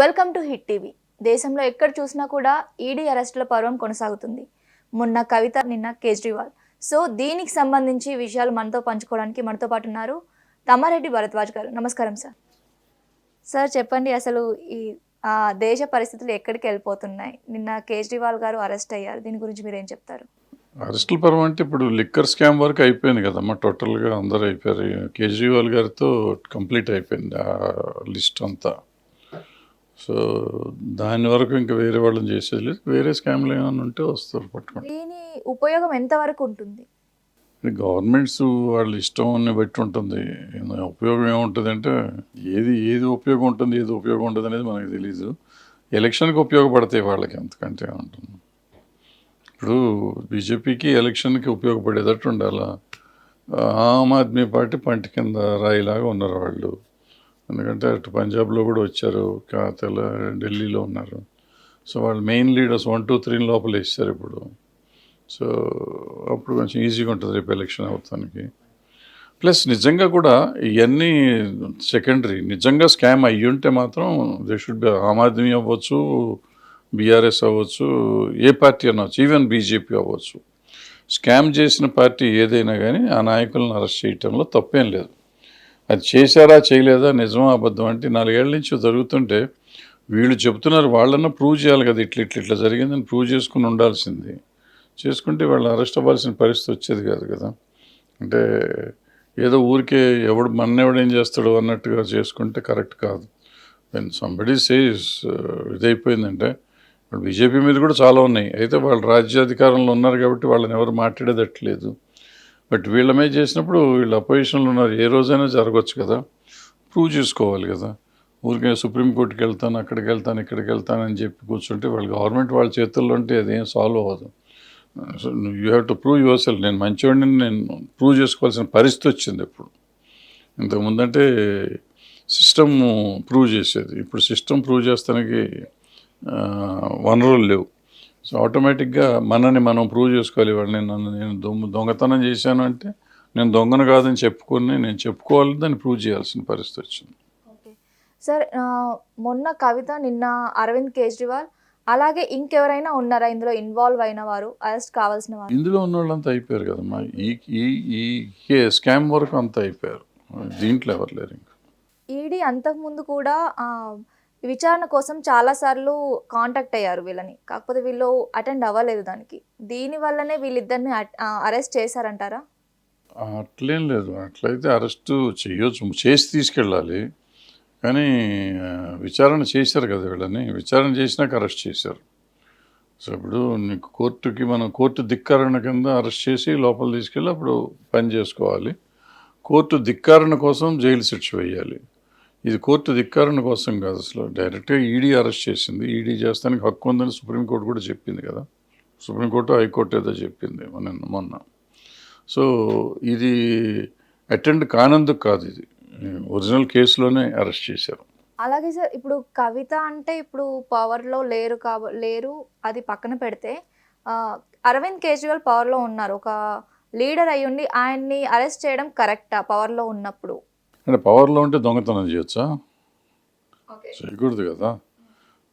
Welcome to hit TV దేశంలో ఎక్కడ చూసినా కూడా ఈడీ అరెస్టుల పర్వం కొనసాగుతుంది. మొన్న కవిత నిన్న కేజ్రీవాల్. సో దీనికి సంబంధించి విషయాలు మనతో పంచుకోవడానికి మనతో పాటు ఉన్నారు తమ్మారెడ్డి భరద్వాజ్ గారు. నమస్కారం సార్. సార్ చెప్పండి అసలు ఈ దేశ పరిస్థితులు ఎక్కడికి వెళ్ళిపోతున్నాయి? నిన్న కేజ్రీవాల్ గారు అరెస్ట్ అయ్యారు. దీని గురించి మీరు ఏం చెప్తారు? అరెస్టుల పర్వం అంటే ఇప్పుడు లిక్కర్ స్కామ్ వరకు అయిపోయింది కదమ్మా. టోటల్గా అందరూ అయిపోయారు. కేజ్రీవాల్ గారితో కంప్లీట్ అయిపోయింది ఆ లిస్ట్ అంతా. సో దాని వరకు ఇంకా వేరే వాళ్ళని చేసేది లేదు వేరే స్కామ్లు ఏమైనా ఉంటే వస్తారు పట్టుకోండి. దీని ఉపయోగం ఎంతవరకు ఉంటుంది? గవర్నమెంట్స్ వాళ్ళ ఇష్టం బట్టి ఉంటుంది. ఉపయోగం ఏముంటుంది అంటే ఏది ఏది ఉపయోగం ఉంటుంది ఏది ఉపయోగం ఉంటుంది అనేది మనకు తెలీదు. ఎలక్షన్కి ఉపయోగపడతాయి వాళ్ళకి అంతకంటే ఉంటుంది ఇప్పుడు బీజేపీకి ఎలక్షన్కి ఉపయోగపడేటట్టు ఉండాలా? ఆమ్ ఆద్మీ పార్టీ పంట కింద రాయిలాగా ఉన్నారు వాళ్ళు. ఎందుకంటే అటు పంజాబ్లో కూడా వచ్చారు కా- తెల ఢిల్లీలో ఉన్నారు. సో వాళ్ళు main leaders one two three లోపల వేస్తారు ఇప్పుడు. సో అప్పుడు కొంచెం ఈజీగా ఉంటుంది రేపు ఎలక్షన్ అవుతానికి. ప్లస్ నిజంగా కూడా ఇవన్నీ సెకండరీ నిజంగా స్కామ్ అయ్యి ఉంటే మాత్రం they should be Aam Aadmi అవ్వచ్చు బీఆర్ఎస్ అవ్వచ్చు ఏ పార్టీ అనవచ్చు ఈవెన్ బీజేపీ అవ్వచ్చు. స్కామ్ చేసిన పార్టీ ఏదైనా కానీ ఆ నాయకులను అరెస్ట్ చేయటంలో తప్పేం లేదు. అది చేశారా చేయలేదా? నిజమా అబద్ధం అంటే నాలుగేళ్ళ నుంచి జరుగుతుంటే వీళ్ళు చెప్తున్నారు వాళ్ళన్నా ప్రూవ్ చేయాలి కదా ఇట్లా ఇట్లా ఇట్లా జరిగిందని ప్రూవ్ చేసుకుని ఉండాల్సింది. చేసుకుంటే వాళ్ళు అరెస్ట్ అవ్వాల్సిన పరిస్థితి వచ్చేది కాదు కదా. అంటే ఏదో ఊరికే ఎవడు మన్నెవడు ఏం చేస్తాడు అన్నట్టుగా చేసుకుంటే కరెక్ట్ కాదు. దెన్ సంబడి సేస్ ఇదైపోయిందంటే ఇప్పుడు బీజేపీ మీద కూడా చాలా ఉన్నాయి. అయితే వాళ్ళు రాజ్యాధికారంలో ఉన్నారు కాబట్టి వాళ్ళని ఎవరు మాట్లాడేదట్లేదు బట్ వీళ్ళ మీద చేసినప్పుడు వీళ్ళు అపోజిషన్లో ఉన్నారు. ఏ రోజైనా జరగవచ్చు కదా. ప్రూవ్ చేసుకోవాలి కదా. ఊరికే సుప్రీంకోర్టుకి వెళ్తాను అక్కడికి వెళ్తాను ఇక్కడికి వెళ్తాను అని చెప్పి కూర్చుంటే వాళ్ళు గవర్నమెంట్ వాళ్ళ చేతుల్లో ఉంటే అదేం సాల్వ్ అవ్వదు. So you have to prove yourself నేను మంచివాడిని నేను ప్రూవ్ చేసుకోవాల్సిన పరిస్థితి వచ్చింది ఇప్పుడు ఇంతకుముందంటే సిస్టమ్ ప్రూవ్ చేసేది. ఇప్పుడు సిస్టమ్ ప్రూవ్ చేస్తానికి వనరులు లేవు. సో ఆటోమేటిక్గా మనని మనం ప్రూవ్ చేసుకోవాలి. వాళ్ళు నేను నన్ను నేను దొంగ దొంగతనం చేశాను అంటే నేను దొంగను కాదని చెప్పుకొని నేను చెప్పుకోవాలి దాన్ని ప్రూవ్ చేయాల్సిన పరిస్థితి వచ్చింది. ఓకే. సార్ మొన్న కవిత నిన్న అరవింద్ కేజ్రీవాల్ అలాగే ఇంకెవరైనా ఉన్నారా? ఇందులో ఇన్వాల్వ్ అయిన వారు అరెస్ట్ కావాల్సిన వారు? ఇందులో ఉన్న వాళ్ళంతా అయిపోయారు కదమ్మా ఈ ఈ ఈ స్కామ్ వరకు అంతా అయిపోయారు. దీంట్లో ఎవరు లేరు ఇంకా. ఈడీ అంతకుముందు కూడా విచారణ కోసం చాలాసార్లు కాంటాక్ట్ అయ్యారు వీళ్ళని. కాకపోతే వీళ్ళు అటెండ్ అవ్వలేదు దానికి. దీని వల్లనే వీళ్ళిద్దరిని అరెస్ట్ చేశారంటారా? అట్లేం లేదు. అట్లయితే అరెస్ట్ చేయొచ్చు. చేసి తీసుకెళ్ళాలి. కానీ విచారణ చేశారు కదా వీళ్ళని. విచారణ చేసినాక అరెస్ట్ చేశారు. సో ఇప్పుడు నీకు కోర్టుకి మనం కోర్టు ధిక్కారణ కింద అరెస్ట్ చేసి లోపల తీసుకెళ్ళి అప్పుడు పని చేసుకోవాలి. కోర్టు ధిక్కారణ కోసం జైలు శిక్ష వేయాలి. ఇది కోర్టు ధిక్కారణ కోసం కాదు అసలు. డైరెక్ట్గా ఈడీ అరెస్ట్ చేసింది. ఈడీ చేస్తానికి హక్కు ఉందని సుప్రీంకోర్టు కూడా చెప్పింది కదా. సుప్రీంకోర్టు హైకోర్టు ఏదో చెప్పింది మొన్న మొన్న. సో ఇది అటెండ్ కానందుకు కాదు ఇది. ఒరిజినల్ కేసులోనే అరెస్ట్ చేశారు. అలాగే సార్ ఇప్పుడు కవిత అంటే ఇప్పుడు పవర్లో లేరు కాబ లేరు అది పక్కన పెడితే అరవింద్ కేజ్రీవాల్ పవర్లో ఉన్నారు. ఒక లీడర్ అయ్యుండి ఆయన్ని అరెస్ట్ చేయడం కరెక్టా పవర్లో ఉన్నప్పుడు? అంటే పవర్లో ఉంటే దొంగతనం చేయొచ్చా? చేయకూడదు కదా.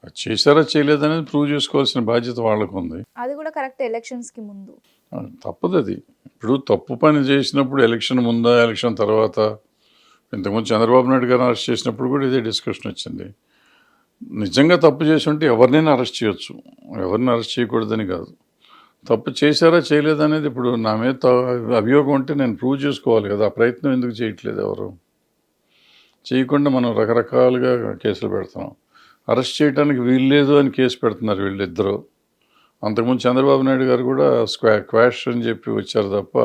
అది చేశారా చేయలేదనేది ప్రూవ్ చేసుకోవాల్సిన బాధ్యత వాళ్ళకు ఉంది అది కూడా కరెక్ట్ ఎలక్షన్స్కి ముందు. ఆ, తప్పదు అది ఇప్పుడు తప్పు పని చేసినప్పుడు ఎలక్షన్ ముందా ఎలక్షన్ తర్వాత? ఇంతకుముందు చంద్రబాబు నాయుడు గారిని అరెస్ట్ చేసినప్పుడు కూడా ఇదే డిస్కషన్ వచ్చింది. నిజంగా తప్పు చేసి ఉంటే ఎవరినైనా అరెస్ట్ చేయొచ్చు. ఎవరిని అరెస్ట్ చేయకూడదని కాదు. తప్పు చేశారా చేయలేదనేది ఇప్పుడు నా మీద అభియోగం ఉంటే నేను ప్రూవ్ చేసుకోవాలి కదా. ఆ ప్రయత్నం ఎందుకు చేయట్లేదు ఎవరు? చేయకుండా మనం రకరకాలుగా కేసులు పెడుతున్నాం. అరెస్ట్ చేయడానికి వీల్లేదు అని కేసు పెడుతున్నారు వీళ్ళిద్దరూ. అంతకుముందు చంద్రబాబు నాయుడు గారు కూడా స్క్వా క్వాష్ అని చెప్పి వచ్చారు తప్ప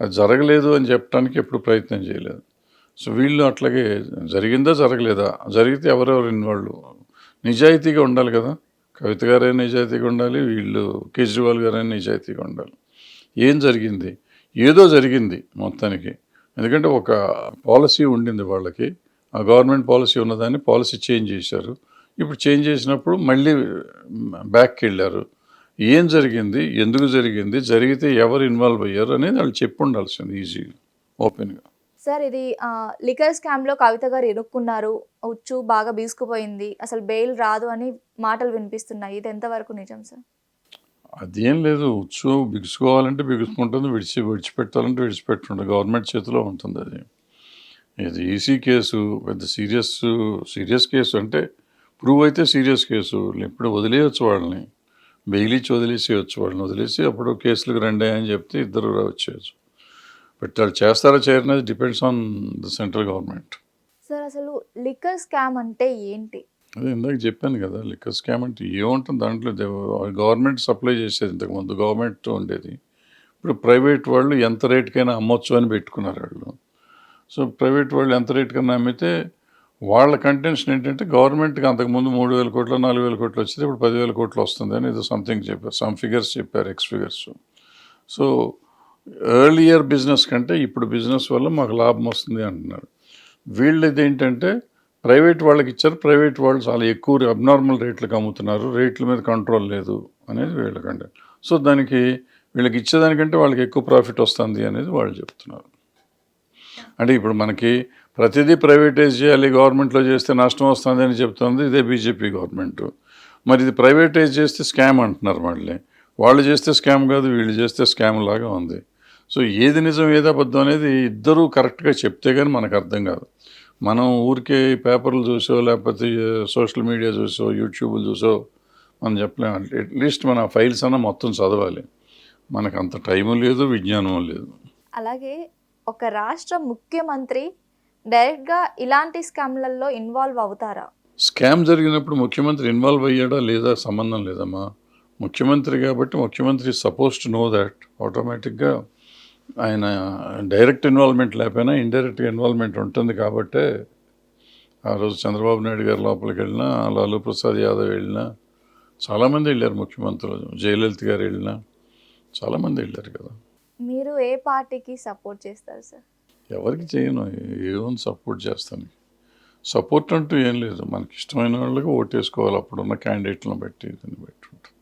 అది జరగలేదు అని చెప్పడానికి ఎప్పుడు ప్రయత్నం చేయలేదు. సో వీళ్ళు అట్లాగే జరిగిందా జరగలేదా? జరిగితే ఎవరెవరు ఇన్వాల్వ్? నిజాయితీగా ఉండాలి కదా. కవిత గారైనా నిజాయితీగా ఉండాలి వీళ్ళు కేజ్రీవాల్ గారైనా నిజాయితీగా ఉండాలి. ఏం జరిగింది? ఏదో జరిగింది మొత్తానికి. ఎందుకంటే ఒక పాలసీ ఉండింది వాళ్ళకి. ఆ గవర్నమెంట్ పాలసీ ఉన్నదాన్ని పాలసీ చేంజ్ చేశారు. ఇప్పుడు చేంజ్ చేసినప్పుడు మళ్ళీ బ్యాక్కి వెళ్ళారు ఏం జరిగింది? ఎందుకు జరిగింది? జరిగితే ఎవరు ఇన్వాల్వ్ అయ్యారు అనేది వాళ్ళు చెప్పు ఉండాల్సింది ఈజీగా ఓపెన్గా. సార్ ఇది లికర్ స్కామ్లో కవిత గారు ఇరుక్కున్నారు. ఉచ్చు బాగా బీసుకుపోయింది. అసలు బెయిల్ రాదు అని మాటలు వినిపిస్తున్నాయి. ఇది ఎంతవరకు నిజం సార్? అదేం లేదు ఉత్సవ బిగుసుకోవాలంటే బిగుసుకుంటుంది విడిచి విడిచిపెట్టాలంటే విడిచిపెట్టుంటుంది. గవర్నమెంట్ చేతిలో ఉంటుంది అది. ఇది ఈసీ కేసు పెద్ద సీరియస్ సీరియస్ కేసు అంటే ప్రూవ్ అయితే సీరియస్ కేసు. ఇప్పుడు వదిలేయచ్చు వాళ్ళని. బెయిలిచ్చి వదిలేసి వదిలేసేయచ్చు వాళ్ళని. వదిలేసి అప్పుడు కేసులకు రెండే అని చెప్తే ఇద్దరు వచ్చేయచ్చు. బట్ వాళ్ళు చేస్తారా చేయరనేది depends on the central government. Sir అసలు లిక్కర్ స్కామ్ అంటే ఏంటి? అదే ఇందాక చెప్పాను కదా లిక్కర్ స్కామ్ అంటే ఏముంటుంది దాంట్లో? గవర్నమెంట్ సప్లై చేసేది ఇంతకుముందు గవర్నమెంట్ ఉండేది. ఇప్పుడు ప్రైవేట్ వాళ్ళు ఎంత రేటుకైనా అమ్మొచ్చు అని పెట్టుకున్నారు వాళ్ళు. సో ప్రైవేట్ వాళ్ళు ఎంత రేటుకైనా అమ్మితే వాళ్ళ కంటెన్షన్ ఏంటంటే గవర్నమెంట్కి అంతకుముందు మూడు వేల కోట్లు నాలుగు వేల కోట్లు వచ్చేది ఇప్పుడు పదివేల కోట్లు వస్తుంది అని ఇది సంథింగ్ చెప్పారు. సమ్ ఫిగర్స్ చెప్పారు X figures so earlier business కంటే ఇప్పుడు బిజినెస్ వల్ల మాకు లాభం వస్తుంది అంటున్నారు. వీళ్ళది ఏంటంటే ప్రైవేట్ వాళ్ళకి ఇచ్చారు. ప్రైవేట్ వాళ్ళు చాలా ఎక్కువ అబ్నార్మల్ రేట్లకు అమ్ముతున్నారు. రేట్ల మీద కంట్రోల్ లేదు అనేది వీళ్ళకంటే. సో దానికి వీళ్ళకి ఇచ్చేదానికంటే వాళ్ళకి ఎక్కువ ప్రాఫిట్ వస్తుంది అనేది వాళ్ళు చెప్తున్నారు. అంటే ఇప్పుడు మనకి ప్రతిదీ ప్రైవేటైజ్ చేయాలి. గవర్నమెంట్లో చేస్తే నష్టం వస్తుంది అని చెప్తుంది. ఇదే బీజేపీ గవర్నమెంట్. మరి ఇది ప్రైవేటైజ్ చేస్తే స్కామ్ అంటున్నారు మళ్ళీ. వాళ్ళు చేస్తే స్కామ్ కాదు వీళ్ళు చేస్తే స్కామ్ లాగా ఉంది. సో ఏది నిజం ఏది అబద్ధం అనేది ఇద్దరూ కరెక్ట్గా చెప్తే కానీ మనకు అర్థం కాదు. మనం ఊరికే పేపర్లు చూసో లేకపోతే సోషల్ మీడియా చూసో యూట్యూబ్లు చూసో మనం చెప్పలేం. అట్లీస్ట్ మన ఫైల్స్ అన్న మొత్తం చదవాలి. మనకు అంత టైము లేదు విజ్ఞానం లేదు. అలాగే ఒక రాష్ట్ర ముఖ్యమంత్రి డైరెక్ట్గా ఇలాంటి స్కామ్లలో ఇన్వాల్వ్ అవుతారా? స్కామ్ జరిగినప్పుడు ముఖ్యమంత్రి ఇన్వాల్వ్ అయ్యాడా లేదా సంబంధం లేదమ్మా. ముఖ్యమంత్రి కాబట్టి ముఖ్యమంత్రి సపోజ్ టు నో దాట్. ఆటోమేటిక్గా ఆయన డైరెక్ట్ ఇన్వాల్వ్మెంట్ లేకపోయినా ఇండైరెక్ట్గా ఇన్వాల్వ్మెంట్ ఉంటుంది కాబట్టే ఆ రోజు చంద్రబాబు నాయుడు గారి లోపలికి వెళ్ళినా లాలూ ప్రసాద్ యాదవ్ వెళ్ళినా చాలామంది వెళ్ళారు ముఖ్యమంత్రులు జయలలిత గారు వెళ్ళినా చాలామంది వెళ్ళారు కదా. మీరు ఏ పార్టీకి సపోర్ట్ చేస్తారు సార్? ఎవరికి చేయను ఏమని సపోర్ట్ చేస్తాను. సపోర్ట్ అంటూ ఏం లేదు. మనకి ఇష్టమైన వాళ్ళకి ఓటేసుకోవాలి అప్పుడున్న క్యాండిడేట్లను బట్టి దీన్ని బట్టి ఉంటుంది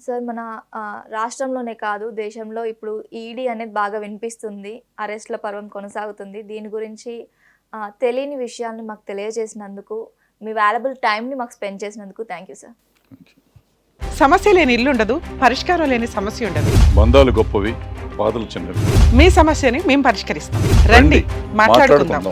సార్ మన ఆ, రాష్ట్రంలోనే కాదు దేశంలో ఇప్పుడు ఈడీ అనేది బాగా వినిపిస్తుంది అరెస్ట్ల పర్వం కొనసాగుతుంది. దీని గురించి తెలియని విషయాలను మాకు తెలియజేసినందుకు మీ వాల్యుబుల్ టైంని మాకు స్పెండ్ చేసినందుకు థ్యాంక్ యూ సార్. సమస్య లేని ఇల్లు ఉండదు పరిష్కారం లేని సమస్య ఉండదు. బంధాలు గొప్పవి బాధలు చిన్నవి. మీ సమస్యని మేము పరిష్కరిస్తాం. రండి మాట్లాడుకుందాం.